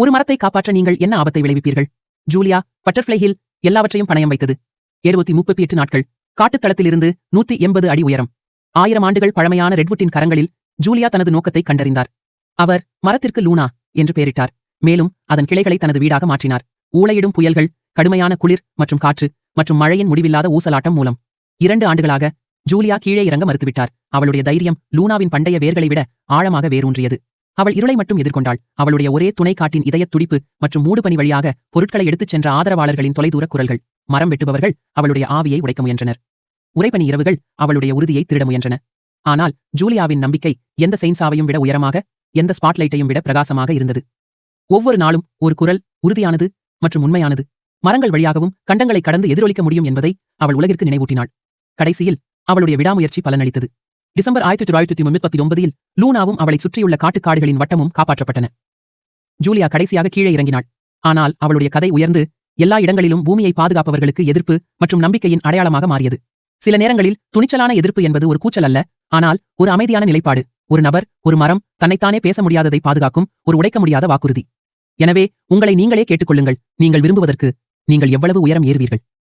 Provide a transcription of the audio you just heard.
ஒரு மரத்தை காப்பாற்ற நீங்கள் என்ன ஆபத்தை விளைவிப்பீர்கள்? ஜூலியா பட்டர்ஃப்ளை ஹில் எல்லாவற்றையும் பணயம் வைத்தது. இருபத்தி முப்பத்தி எட்டு நாட்கள். காட்டுத்தளத்திலிருந்து நூத்தி எண்பது அடி உயரம். ஆயிரம் ஆண்டுகள் பழமையான ரெட்வுட்டின் கரங்களில் ஜூலியா தனது நோக்கத்தை கண்டறிந்தார். அவர் மரத்திற்கு லூனா என்று பெயரிட்டார். மேலும் அதன் கிளைகளை தனது வீடாக மாற்றினார். ஊளையிடும் புயல்கள் கடுமையான குளிர் மற்றும் காற்று மற்றும் மழையின் முடிவில்லாத ஊசலாட்டம் மூலம். இரண்டு ஆண்டுகளாக ஜூலியா கீழே இறங்க மறுத்துவிட்டார். அவளுடைய தைரியம் லூனாவின் பண்டைய வேர்களை விட ஆழமாக வேரூன்றியது. அவள் இருளை மட்டும் எதிர்கொண்டாள். அவளுடைய ஒரே துணை காட்டின் இதயத் துடிப்பு மற்றும் மூடுபனி வழியாக பொருட்களை எடுத்துச் சென்ற ஆதரவாளர்களின் தொலைதூர குரல்கள். மரம் வெட்டுபவர்கள் அவளுடைய ஆவியை உடைக்க முயன்றனர். உறைபனி இரவுகள் அவளுடைய உறுதியை திருட முயன்றன. ஆனால் ஜூலியாவின் நம்பிக்கை எந்த செயின்சாவையும் விட உயரமாக எந்த ஸ்பாட்லைட்டையும் விட பிரகாசமாக இருந்தது. ஒவ்வொரு நாளும் ஒரு குரல் உறுதியானது மற்றும் உண்மையானது. மரங்கள் வழியாகவும் கண்டங்களை கடந்து எதிரொலிக்க முடியும் என்பதை அவள் உலகிற்கு நினைவூட்டினாள். கடைசியில் அவளுடைய விடாமுயற்சி பலனளித்தது. டிசம்பர் ஆயிரத்தி தொள்ளாயிரத்தி முப்பத்தி ஒன்பதில் லூனாவும் அவளை சுற்றியுள்ள காட்டுக்காடுகளின் வட்டமும் காப்பாற்றப்பட்டன. ஜூலியா கடைசியாக கீழே இறங்கினாள். ஆனால் அவளுடைய கதை உயர்ந்து எல்லா இடங்களிலும் பூமியை பாதுகாப்பவர்களுக்கு எதிர்ப்பு மற்றும் நம்பிக்கையின் அடையாளமாக மாறியது. சில நேரங்களில் துணிச்சலான எதிர்ப்பு என்பது ஒரு கூச்சல் அல்ல ஆனால் ஒரு அமைதியான நிலைப்பாடு ஒரு நபர் ஒரு மரம் தன்னைத்தானே பேச முடியாததை பாதுகாக்கும் ஒரு உடைக்க முடியாத வாக்குறுதி. எனவே உங்களை நீங்களே கேட்டுக்கொள்ளுங்கள் நீங்கள் விரும்புவதற்கு நீங்கள் எவ்வளவு உயரம் ஏறுவீர்கள்?